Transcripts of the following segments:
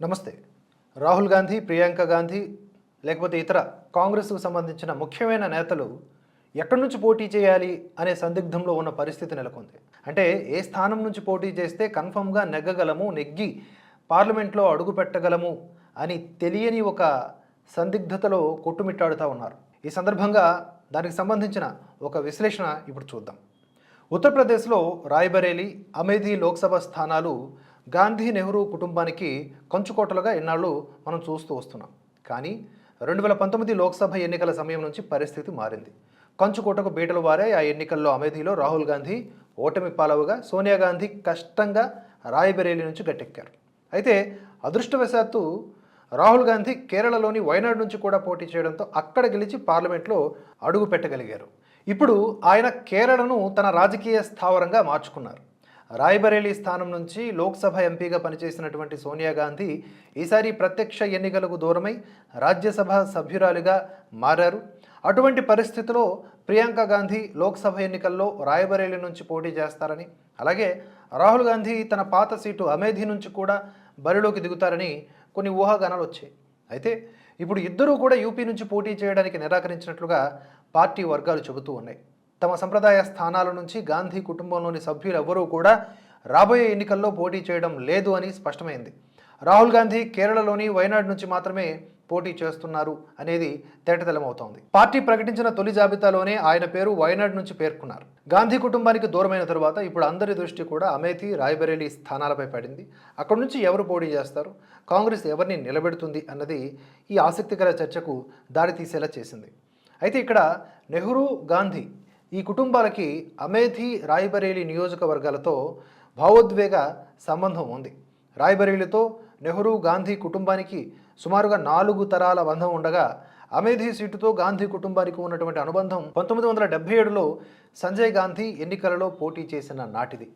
నమస్తే. రాహుల్ గాంధీ ప్రియాంక గాంధీ లేకపోతే ఇతర కాంగ్రెస్కు సంబంధించిన ముఖ్యమైన నేతలు ఎక్కడి నుంచి పోటీ చేయాలి అనే సందిగ్ధంలో ఉన్న పరిస్థితి నెలకొంది. అంటే ఏ స్థానం నుంచి పోటీ చేస్తే కన్ఫర్మ్గా నెగ్గగలము నెగ్గి పార్లమెంట్లో అడుగు పెట్టగలము అని తెలియని ఒక సందిగ్ధతలో కొట్టుమిట్టాడుతూ ఉన్నారు. ఈ సందర్భంగా దానికి సంబంధించిన ఒక విశ్లేషణ ఇప్పుడు చూద్దాం. ఉత్తరప్రదేశ్లో రాయ్బరేలీ అమేధి లోక్సభ స్థానాలు గాంధీ నెహ్రూ కుటుంబానికి కంచుకోటలుగా ఎన్నాళ్ళు మనం చూస్తూ వస్తున్నాం. కానీ రెండు వేల పంతొమ్మిది లోక్సభ ఎన్నికల సమయం నుంచి పరిస్థితి మారింది. కంచుకోటకు బీటలు వారే ఆ ఎన్నికల్లో అమేధీలో రాహుల్ గాంధీ ఓటమి పాలవుగా సోనియా గాంధీ కష్టంగా రాయ్బరేలీ నుంచి గట్టెక్కారు. అయితే అదృష్టవశాత్తు రాహుల్ గాంధీ కేరళలోని వైనాడ్ నుంచి కూడా పోటీ చేయడంతో అక్కడ గెలిచి పార్లమెంట్లో అడుగు పెట్టగలిగారు. ఇప్పుడు ఆయన కేరళను తన రాజకీయ స్థావరంగా మార్చుకున్నారు. రాయ్బరేలీ స్థానం నుంచి లోక్సభ ఎంపీగా పనిచేసినటువంటి సోనియా గాంధీ ఈసారి ప్రత్యక్ష ఎన్నికలకు దూరమై రాజ్యసభ సభ్యురాలిగా మారారు. అటువంటి పరిస్థితిలో ప్రియాంక గాంధీ లోక్సభ ఎన్నికల్లో రాయ్బరేలీ నుంచి పోటీ చేస్తారని అలాగే రాహుల్ గాంధీ తన పాత సీటు అమేధి నుంచి కూడా బరిలోకి దిగుతారని కొన్ని ఊహాగానాలు వచ్చాయి. అయితే ఇప్పుడు ఇద్దరూ కూడా యూపీ నుంచి పోటీ చేయడానికి నిరాకరించినట్లుగా పార్టీ వర్గాలు చెబుతూ ఉన్నాయి. తమ సంప్రదాయ స్థానాల నుంచి గాంధీ కుటుంబంలోని సభ్యులెవరూ కూడా రాబోయే ఎన్నికల్లో పోటీ చేయడం లేదు అని స్పష్టమైంది. రాహుల్ గాంధీ కేరళలోని వయనాడ్ నుంచి మాత్రమే పోటీ చేస్తున్నారు అనేది తేటతెలమవుతోంది. పార్టీ ప్రకటించిన తొలి జాబితాలోనే ఆయన పేరు వయనాడ్ నుంచి పేర్కొన్నారు. గాంధీ కుటుంబానికి దూరమైన తరువాత ఇప్పుడు అందరి దృష్టి కూడా అమేథి రాయ్బరేలీ స్థానాలపై పడింది. అక్కడి నుంచి ఎవరు పోటీ చేస్తారు? కాంగ్రెస్ ఎవరిని నిలబెడుతుంది అన్నది ఈ ఆసక్తికర చర్చకు దారితీసేలా చేసింది. అయితే ఇక్కడ నెహ్రూ గాంధీ ఈ కుటుంబాలకి అమేథీ రాయ్బరేలీ నియోజకవర్గాలతో భావోద్వేగ సంబంధం ఉంది. రాయ్బరేలీతో నెహ్రూ గాంధీ కుటుంబానికి సుమారుగా నాలుగు తరాల బంధం ఉండగా అమేధీ సీటుతో గాంధీ కుటుంబానికి ఉన్నటువంటి అనుబంధం పంతొమ్మిది వందల డెబ్బై ఏడులో సంజయ్ గాంధీ ఎన్నికలలో పోటీ చేసిన నాటిది.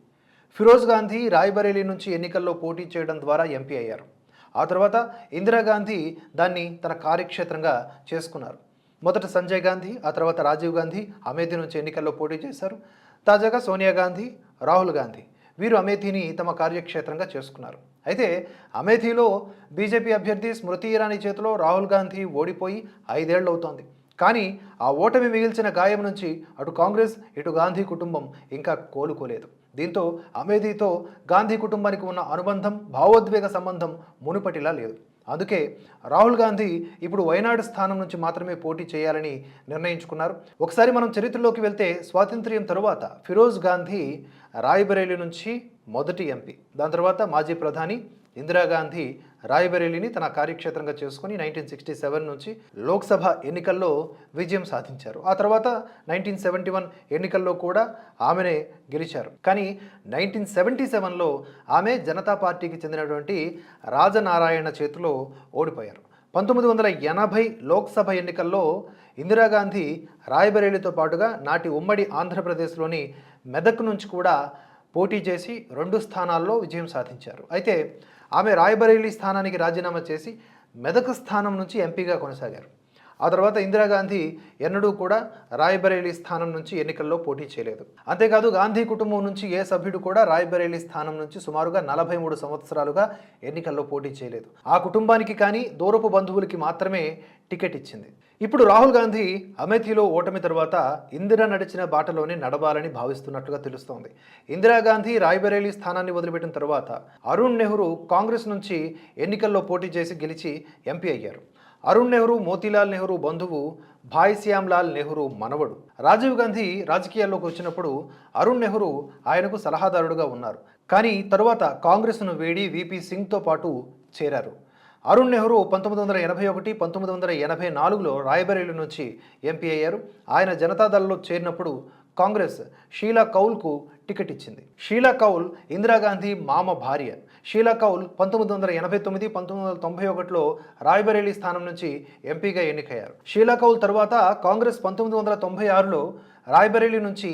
ఫిరోజ్ గాంధీ రాయ్బరేలీ నుంచి ఎన్నికల్లో పోటీ చేయడం ద్వారా ఎంపీ అయ్యారు. ఆ తర్వాత ఇందిరాగాంధీ దాన్ని తన కార్యక్షేత్రంగా చేసుకున్నారు. మొదట సంజయ్ గాంధీ ఆ తర్వాత రాజీవ్ గాంధీ అమేథీ నుంచి ఎన్నికల్లో పోటీ చేశారు. తాజాగా సోనియా గాంధీ రాహుల్ గాంధీ వీరు అమేథీని తమ కార్యక్షేత్రంగా చేసుకున్నారు. అయితే అమేథీలో బీజేపీ అభ్యర్థి స్మృతి ఇరానీ చేతిలో రాహుల్ గాంధీ ఓడిపోయి ఐదేళ్ళు అవుతోంది కానీ ఆ ఓటమి మిగిల్చిన గాయం నుంచి అటు కాంగ్రెస్ ఇటు గాంధీ కుటుంబం ఇంకా కోలుకోలేదు. దీంతో అమేధీతో గాంధీ కుటుంబానికి ఉన్న అనుబంధం భావోద్వేగ సంబంధం మునుపటిలా లేదు. అందుకే రాహుల్ గాంధీ ఇప్పుడు వయనాడు స్థానం నుంచి మాత్రమే పోటీ చేయాలని నిర్ణయించుకున్నారు. ఒకసారి మనం చరిత్రలోకి వెళ్తే స్వాతంత్ర్యం తరువాత ఫిరోజ్ గాంధీ రాయ్బరేలీ నుంచి మొదటి ఎంపీ. దాని తర్వాత మాజీ ప్రధాని ఇందిరాగాంధీ రాయ్బరేలీని తన కార్యక్షేత్రంగా చేసుకుని నైన్టీన్ సిక్స్టీ సెవెన్ నుంచి లోక్సభ ఎన్నికల్లో విజయం సాధించారు. ఆ తర్వాత నైన్టీన్ సెవెంటీ వన్ ఎన్నికల్లో కూడా ఆమెనే గెలిచారు. కానీ నైన్టీన్ సెవెంటీ సెవెన్లో ఆమె జనతా పార్టీకి చెందినటువంటి రాజనారాయణ చేతిలో ఓడిపోయారు. పంతొమ్మిది వందల ఎనభై లోక్సభ ఎన్నికల్లో ఇందిరాగాంధీ రాయ్బరేలీతో పాటుగా నాటి ఉమ్మడి ఆంధ్రప్రదేశ్లోని మెదక్ నుంచి కూడా పోటీ చేసి రెండు స్థానాల్లో విజయం సాధించారు. అయితే ఆమె రాయ్బరేలీ స్థానానికి రాజీనామా చేసి మెదక్ స్థానం నుంచి ఎంపీగా కొనసాగారు. ఆ తర్వాత ఇందిరాగాంధీ ఎన్నడూ కూడా రాయ్బరేలీ స్థానం నుంచి ఎన్నికల్లో పోటీ చేయలేదు. అంతేకాదు గాంధీ కుటుంబం నుంచి ఏ సభ్యుడు కూడా రాయ్బరేలీ స్థానం నుంచి సుమారుగా నలభై మూడు సంవత్సరాలుగా ఎన్నికల్లో పోటీ చేయలేదు. ఆ కుటుంబానికి కానీ దూరపు బంధువులకి మాత్రమే టికెట్ ఇచ్చింది. ఇప్పుడు రాహుల్ గాంధీ అమేథీలో ఓటమి తర్వాత ఇందిరా నడిచిన బాటలోనే నడవాలని భావిస్తున్నట్లుగా తెలుస్తోంది. ఇందిరాగాంధీ రాయ్బరేలీ స్థానాన్ని వదిలిపెట్టిన తర్వాత అరుణ్ నెహ్రూ కాంగ్రెస్ నుంచి ఎన్నికల్లో పోటీ చేసి గెలిచి ఎంపీ అయ్యారు. అరుణ్ నెహ్రూ మోతీలాల్ నెహ్రూ బంధువు భాయ్ శ్యామ్లాల్ నెహ్రూ మనవడు. రాజీవ్ గాంధీ రాజకీయాల్లోకి వచ్చినప్పుడు అరుణ్ నెహ్రూ ఆయనకు సలహాదారుడుగా ఉన్నారు. కానీ తరువాత కాంగ్రెస్ను వేడి విపి సింగ్తో పాటు చేరారు. అరుణ్ నెహ్రూ పంతొమ్మిది వందల ఎనభై ఒకటి పంతొమ్మిది వందల ఎనభై నాలుగులో రాయబరేలీ నుంచి ఎంపీ అయ్యారు. ఆయన జనతాదళ్ళో చేరినప్పుడు కాంగ్రెస్ షీలా కౌల్కు టికెట్ ఇచ్చింది. షీలా కౌల్ ఇందిరాగాంధీ మామ భార్య. షీలా కౌల్ పంతొమ్మిది వందల ఎనభై తొమ్మిది పంతొమ్మిది వందల తొంభై ఒకటిలో రాయ్బరేలీ స్థానం నుంచి ఎంపీగా ఎన్నికయ్యారు. షీలా కౌల్ తర్వాత కాంగ్రెస్ పంతొమ్మిది వందల తొంభై ఆరులో రాయ్బరేలీ నుంచి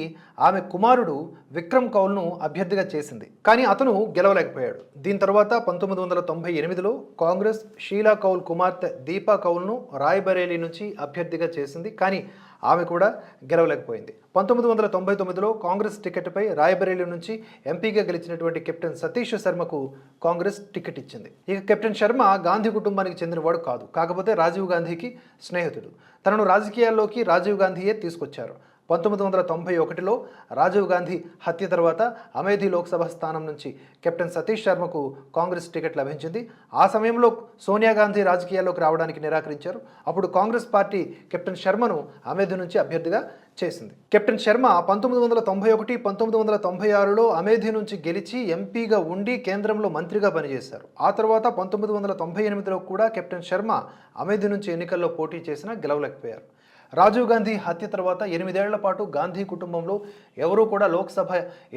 ఆమె కుమారుడు విక్రమ్ కౌల్ను అభ్యర్థిగా చేసింది. కానీ అతను గెలవలేకపోయాడు. దీని తర్వాత పంతొమ్మిది వందల తొంభై ఎనిమిదిలో కాంగ్రెస్ షీలా కౌల్ కుమార్తె దీపా కౌల్ను రాయ్బరేలీ నుంచి అభ్యర్థిగా చేసింది. కానీ ఆమె కూడా గెలవలేకపోయింది. పంతొమ్మిది వందల తొంభై తొమ్మిదిలో కాంగ్రెస్ టికెట్పై రాయబరేలీ నుంచి ఎంపీగా గెలిచినటువంటి కెప్టెన్ సతీష్ శర్మకు కాంగ్రెస్ టికెట్ ఇచ్చింది. ఇక కెప్టెన్ శర్మ గాంధీ కుటుంబానికి చెందినవాడు కాదు. కాకపోతే రాజీవ్ గాంధీకి స్నేహితుడు. తనను రాజకీయాల్లోకి రాజీవ్ గాంధీయే తీసుకొచ్చారు. పంతొమ్మిది వందల తొంభై ఒకటిలో రాజీవ్ గాంధీ హత్య తర్వాత అమేధి లోక్సభ స్థానం నుంచి కెప్టెన్ సతీష్ శర్మకు కాంగ్రెస్ టికెట్ లభించింది. ఆ సమయంలో సోనియా గాంధీ రాజకీయాల్లోకి రావడానికి నిరాకరించారు. అప్పుడు కాంగ్రెస్ పార్టీ కెప్టెన్ శర్మను అమేధి నుంచి అభ్యర్థిగా చేసింది. కెప్టెన్ శర్మ పంతొమ్మిది వందల తొంభై ఒకటి పంతొమ్మిది వందల తొంభై ఆరులో అమేధి నుంచి గెలిచి ఎంపీగా ఉండి కేంద్రంలో మంత్రిగా పనిచేశారు. ఆ తర్వాత పంతొమ్మిది వందల తొంభై ఎనిమిదిలో కూడా కెప్టెన్ శర్మ అమేధి నుంచి ఎన్నికల్లో పోటీ చేసినా గెలవలేకపోయారు. రాజీవ్ గాంధీ హత్య తర్వాత ఎనిమిదేళ్ళ పాటు గాంధీ కుటుంబంలో ఎవరూ కూడా లోక్సభ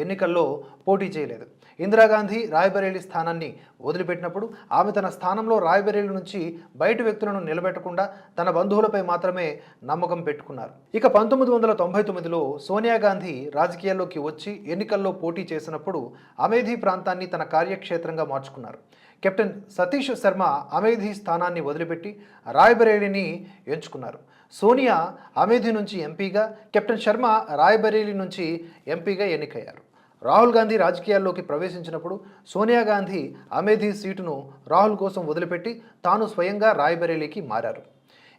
ఎన్నికల్లో పోటీ చేయలేదు. ఇందిరాగాంధీ రాయ్బరేలీ స్థానాన్ని వదిలిపెట్టినప్పుడు ఆమె తన స్థానంలో రాయ్బరేలీ నుంచి బయట వ్యక్తులను నిలబెట్టకుండా తన బంధువులపై మాత్రమే నమ్మకం పెట్టుకున్నారు. ఇక పంతొమ్మిది వందల తొంభై తొమ్మిదిలో సోనియా గాంధీ రాజకీయాల్లోకి వచ్చి ఎన్నికల్లో పోటీ చేసినప్పుడు అమేధీ ప్రాంతాన్ని తన కార్యక్షేత్రంగా మార్చుకున్నారు. కెప్టెన్ సతీష్ శర్మ అమేధీ స్థానాన్ని వదిలిపెట్టి రాయ్బరేలీని ఎంచుకున్నారు. సోనియా అమేధి నుంచి ఎంపీగా కెప్టెన్ శర్మ రాయ్బరేలీ నుంచి ఎంపీగా ఎన్నికయ్యారు. రాహుల్ గాంధీ రాజకీయాల్లోకి ప్రవేశించినప్పుడు సోనియా గాంధీ అమేధి సీటును రాహుల్ కోసం వదిలిపెట్టి తాను స్వయంగా రాయ్బరేలీకి మారారు.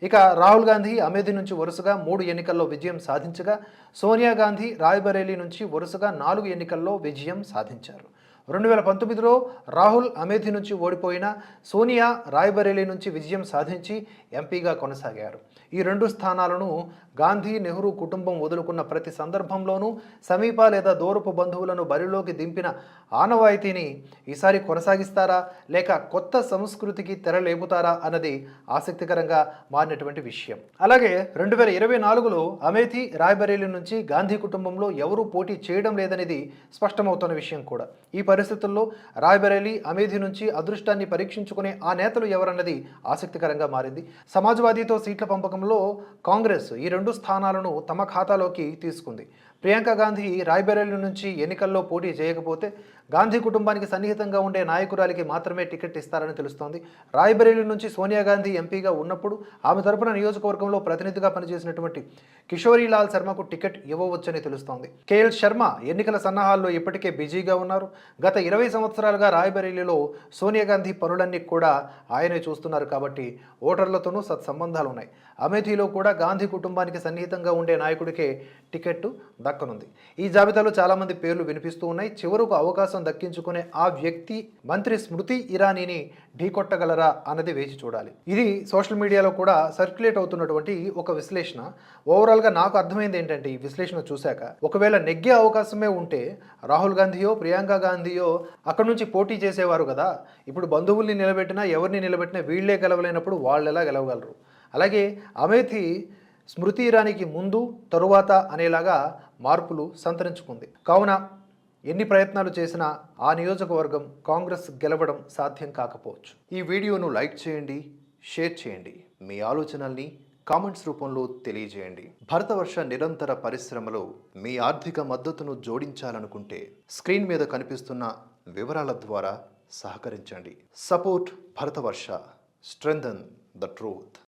ఇక రాహుల్ గాంధీ అమేధి నుంచి వరుసగా మూడు ఎన్నికల్లో విజయం సాధించగా సోనియా గాంధీ రాయ్బరేలీ నుంచి వరుసగా నాలుగు ఎన్నికల్లో విజయం సాధించారు. రెండు వేల పంతొమ్మిదిలో రాహుల్ అమేథి నుంచి ఓడిపోయిన సోనియా రాయ్బరేలీ నుంచి విజయం సాధించి ఎంపీగా కొనసాగారు. ఈ రెండు స్థానాలను గాంధీ నెహ్రూ కుటుంబం వదులుకున్న ప్రతి సందర్భంలోనూ సమీప లేదా దూరపు బంధువులను బరిలోకి దింపిన ఆనవాయితీని ఈసారి కొనసాగిస్తారా? లేక కొత్త సంస్కృతికి తెరలేపుతారా అన్నది ఆసక్తికరంగా మారినటువంటి విషయం. అలాగే రెండు వేల ఇరవై నాలుగులో అమేథీ రాయ్బరేలీ నుంచి గాంధీ కుటుంబంలో ఎవరూ పోటీ చేయడం లేదనేది స్పష్టమవుతున్న విషయం కూడా. ఈ పరిస్థితుల్లో రాయ్బరేలీ అమేధి నుంచి అదృష్టాన్ని పరీక్షించుకునే ఆ నేతలు ఎవరన్నది ఆసక్తికరంగా మారింది. సమాజ్వాదీతో సీట్ల పంపకంలో కాంగ్రెస్ ఈ రెండు రెండు స్థానాలను తమ ఖాతాలోకి తీసుకుంది. ప్రియాంక గాంధీ రాయ్బరేలీ నుంచి ఎన్నికల్లో పోటీ చేయకపోతే గాంధీ కుటుంబానికి సన్నిహితంగా ఉండే నాయకురాలికి మాత్రమే టికెట్ ఇస్తారని తెలుస్తోంది. రాయ్బరేలీ నుంచి సోనియా గాంధీ ఎంపీగా ఉన్నప్పుడు ఆమె తరపున నియోజకవర్గంలో ప్రతినిధిగా పనిచేసినటువంటి కిషోరీలాల్ శర్మకు టికెట్ ఇవ్వవచ్చని తెలుస్తోంది. కేఎల్ శర్మ ఎన్నికల సన్నాహాల్లో ఇప్పటికే బిజీగా ఉన్నారు. గత ఇరవై సంవత్సరాలుగా రాయ్బరేలీలో సోనియా గాంధీ పనులన్నీ కూడా ఆయనే చూస్తున్నారు కాబట్టి ఓటర్లతోనూ సత్సంబంధాలు ఉన్నాయి అమేథీలో కూడా గాంధీ కుటుంబానికి సన్నిహితంగా ఉండే నాయకుడికే టికెట్ దక్కనుంది. ఈ జాబితాలో చాలామంది పేర్లు వినిపిస్తూ ఉన్నాయి. చివరకు అవకాశం దక్కించుకునే ఆ వ్యక్తి మంత్రి స్మృతి ఇరానీని ఢీకొట్టగలరా అన్నది వేచి చూడాలి. ఇది సోషల్ మీడియాలో కూడా సర్క్యులేట్ అవుతున్నటువంటి ఒక విశ్లేషణ. ఓవరాల్గా నాకు అర్థమైంది ఏంటంటే ఈ విశ్లేషణ చూశాక ఒకవేళ నెగ్గే అవకాశమే ఉంటే రాహుల్ గాంధీయో ప్రియాంక గాంధీయో అక్కడ నుంచి పోటీ చేసేవారు కదా. ఇప్పుడు బంధువుల్ని నిలబెట్టినా ఎవరిని నిలబెట్టినా వీళ్ళే గెలవలేనప్పుడు వాళ్ళు ఎలా గెలవగలరు? అలాగే అమేథి స్మృతి ఇరానీకి ముందు తరువాత అనేలాగా మార్పులు సంతరించుకుంది. కావున ఎన్ని ప్రయత్నాలు చేసినా ఆ నియోజకవర్గం కాంగ్రెస్ గెలవడం సాధ్యం కాకపోవచ్చు. ఈ వీడియోను లైక్ చేయండి షేర్ చేయండి. మీ ఆలోచనల్ని కామెంట్స్ రూపంలో తెలియజేయండి. భరతవర్ష నిరంతర పరిశ్రమలో మీ ఆర్థిక మద్దతును జోడించాలనుకుంటే స్క్రీన్ మీద కనిపిస్తున్న వివరాల ద్వారా సహకరించండి. Support Bharatavarsha strengthen the truth.